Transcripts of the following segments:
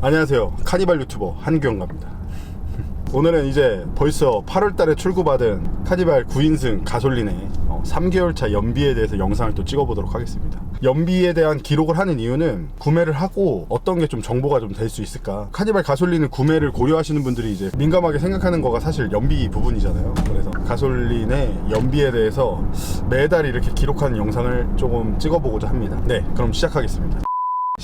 안녕하세요. 카니발 유튜버 한규영갑니다. 오늘은 이제 벌써 8월달에 출고받은 카니발 9인승 가솔린의 3개월차 연비에 대해서 영상을 또 찍어보도록 하겠습니다. 연비에 대한 기록을 하는 이유는 구매를 하고 어떤 게 좀 정보가 좀 될 수 있을까. 카니발 가솔린은 구매를 고려하시는 분들이 이제 민감하게 생각하는 거가 사실 연비 부분이잖아요. 그래서 가솔린의 연비에 대해서 매달 이렇게 기록하는 영상을 조금 찍어보고자 합니다. 네, 그럼 시작하겠습니다.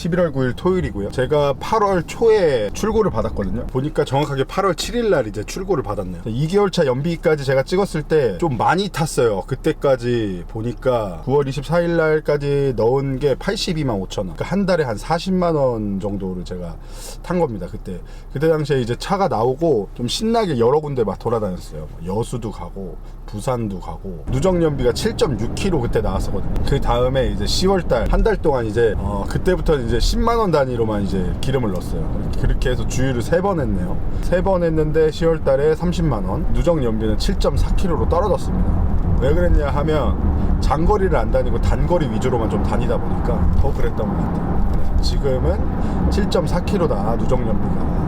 11월 9일 토요일이고요. 제가 8월 초에 출고를 받았거든요. 보니까 정확하게 8월 7일 날 이제 출고를 받았네요. 2개월 차 연비까지 제가 찍었을 때 좀 많이 탔어요. 그때까지 보니까 9월 24일 날까지 넣은 게 82만 5천 원. 그러니까 한 달에 한 40만 원 정도를 제가 탄 겁니다. 그때. 그때 당시에 이제 차가 나오고 좀 신나게 여러 군데 막 돌아다녔어요. 뭐 여수도 가고 부산도 가고 누적 연비가 7.6km 그때 나왔었거든요. 그 다음에 이제 10월 달 한 달 동안 이제 어 그때부터 이제 10만 원 단위로만 이제 기름을 넣었어요. 그렇게 해서 주유를 세 번 했네요. 세 번 했는데 10월 달에 30만 원, 누적 연비는 7.4km로 떨어졌습니다. 왜 그랬냐 하면 장거리를 안 다니고 단거리 위주로만 좀 다니다 보니까 더 그랬던 것 같아요. 그래서 지금은 7.4km다 누적 연비가.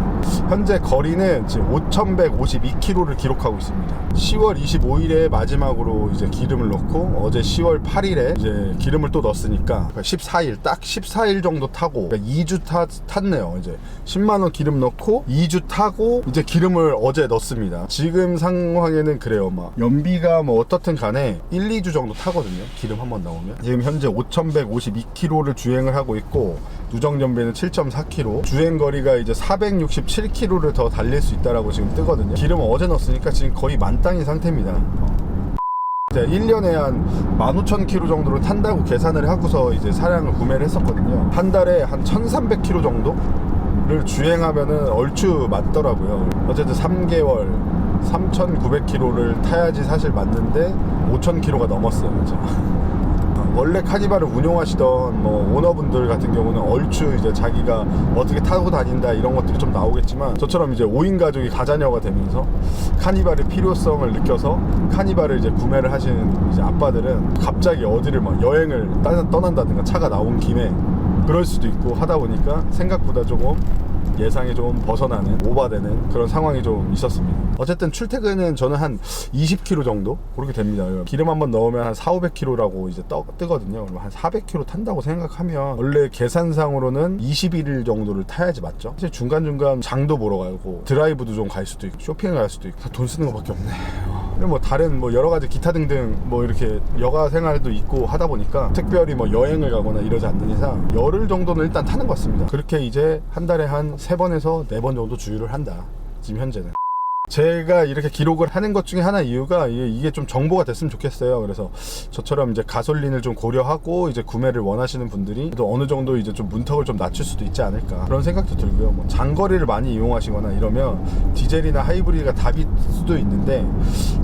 현재 거리는 지금 5,152km를 기록하고 있습니다. 10월 25일에 마지막으로 이제 기름을 넣고 어제 10월 8일에 이제 기름을 또 넣었으니까 14일 딱 14일 정도 타고 그러니까 2주 타, 탔네요. 이제 10만 원 기름 넣고 2주 타고 이제 기름을 어제 넣습니다. 지금 상황에는 그래요. 막 연비가 뭐 어떻든 간에 1, 2주 정도 타거든요. 기름 한 번 나오면 지금 현재 5,152km를 주행을 하고 있고 누적 연비는 7.4km 주행 거리가 이제 467km를 더 달릴 수 있다라고 지금 뜨거든요. 기름 어제 넣었으니까 지금 거의 만땅인 상태입니다. 이제 1년에 한 15,000km 정도를 탄다고 계산을 하고서 이제 차량을 구매를 했었거든요. 한 달에 한 1,300km 정도를 주행하면은 얼추 맞더라고요. 어쨌든 3개월 3,900km를 타야지 사실 맞는데 5,000km가 넘었어요. 제가. 원래 카니발을 운용하시던 뭐 오너분들 같은 경우는 얼추 이제 자기가 어떻게 타고 다닌다 이런 것들이 좀 나오겠지만 저처럼 이제 5인 가족이 가자녀가 되면서 카니발의 필요성을 느껴서 카니발을 이제 구매를 하시는 이제 아빠들은 갑자기 어디를 막 여행을 따- 떠난다든가 차가 나온 김에 그럴 수도 있고 하다 보니까 생각보다 조금 예상이 좀 벗어나는 오바되는 그런 상황이 좀 있었습니다. 어쨌든 출퇴근은 저는 한 20km 정도 그렇게 됩니다. 기름 한번 넣으면 한 4, 500km라고 이제 떠, 뜨거든요. 그럼 한 400km 탄다고 생각하면 원래 계산상으로는 21일 정도를 타야지 맞죠? 사실 중간중간 장도 보러 가고 드라이브도 좀 갈 수도 있고 쇼핑을 갈 수도 있고 다돈 쓰는 것밖에 없네. 뭐 다른 뭐 여러 가지 기타 등등 뭐 이렇게 여가 생활도 있고 하다 보니까 특별히 뭐 여행을 가거나 이러지 않는 이상 열흘 정도는 일단 타는 것 같습니다. 그렇게 이제 한 달에 한 세 번에서 네 번 정도 주유를 한다. 지금 현재는. 제가 이렇게 기록을 하는 것 중에 하나 이유가 이게- 좀 정보가 됐으면 좋겠어요. 그래서 저처럼 이제 가솔린을 좀 고려하고 이제 구매를 원하시는 분들이 또 어느 정도 이제 좀 문턱을 좀 낮출 수도 있지 않을까 그런 생각도 들고요. 뭐 장거리를 많이 이용하시거나 이러면 디젤이나 하이브리드가 답일 수도 있는데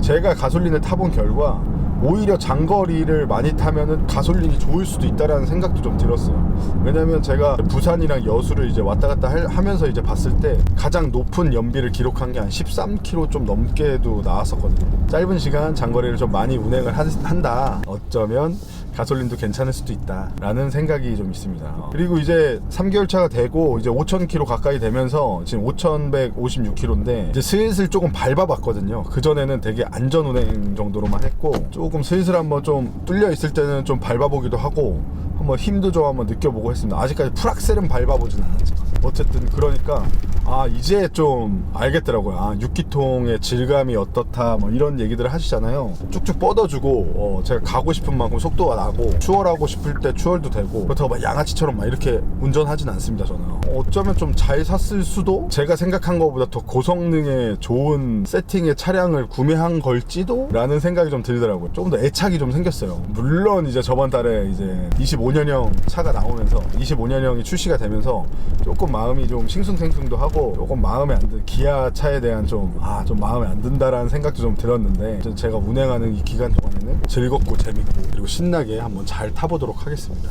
제가 가솔린을 타본 결과 오히려 장거리를 많이 타면은 가솔린이 좋을 수도 있다라는 생각도 좀 들었어요. 왜냐면 제가 부산이랑 여수를 이제 왔다 갔다 할- 하면서 이제 봤을 때 가장 높은 연비를 기록한 게 한 13km 좀 넘게도 나왔었거든요. 짧은 시간 장거리를 좀 많이 운행을 한- 한다. 어쩌면 가솔린도 괜찮을 수도 있다라는 생각이 좀 있습니다. 그리고 이제 3개월 차가 되고 이제 5,000km 가까이 되면서 지금 5,156km인데 이제 슬슬 조금 밟아봤거든요. 그 전에는 되게 안전 운행 정도로만 했고 조금 슬슬 한번 좀 뚫려 있을 때는 좀 밟아보기도 하고 한번 힘도 좀 한번 느껴보고 했습니다. 아직까지 풀악셀은 밟아보진 않았지만 어쨌든 그러니까 아 이제 좀 알겠더라고요. 아 6기통의 질감이 어떻다 뭐 이런 얘기들을 하시잖아요. 쭉쭉 뻗어주고 어, 제가 가고 싶은 만큼 속도가 나고 추월하고 싶을 때 추월도 되고 그렇다고 막 양아치처럼 막 이렇게 운전하진 않습니다. 저는 어쩌면 좀 잘 샀을 수도 제가 생각한 것보다 더 고성능의 좋은 세팅의 차량을 구매한 걸지도 라는 생각이 좀 들더라고요. 조금 더 애착이 좀 생겼어요. 물론 이제 저번 달에 이제 25년형 차가 나오면서 25년형이 출시가 되면서 조금 마음이 좀 싱숭생숭도 하고 조금 마음에 안든 기아 차에 대한 좀 아 좀 마음에 안 든다라는 생각도 좀 들었는데 제가 운행하는 이 기간 동안에는 즐겁고 재밌고 그리고 신나게 한번 잘 타보도록 하겠습니다.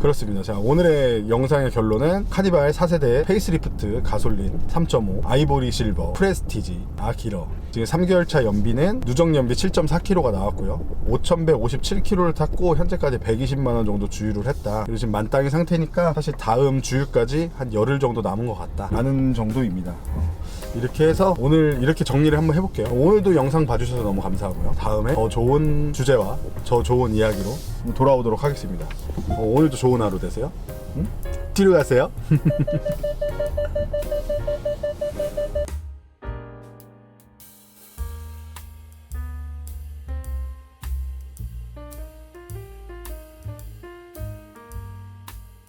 그렇습니다. 자, 오늘의 영상의 결론은 카니발 4세대 페이스리프트 가솔린 3.5 아이보리 실버 프레스티지 아기러 지금 3개월 차 연비는 누적 연비 7.4km가 나왔고요. 5,157km를 탔고 현재까지 120만 원 정도 주유를 했다. 그리고 지금 만땅의 상태니까 사실 다음 주유까지 한 열흘 정도 남은 것 같다. 라는 정도입니다. 이렇게 해서 오늘 이렇게 정리를 한번 해볼게요. 오늘도 영상 봐주셔서 너무 감사하고요. 다음에 더 좋은 주제와 더 좋은 이야기로 돌아오도록 하겠습니다. 어, 오늘도 좋은 하루 되세요. 응? 뒤로 가세요.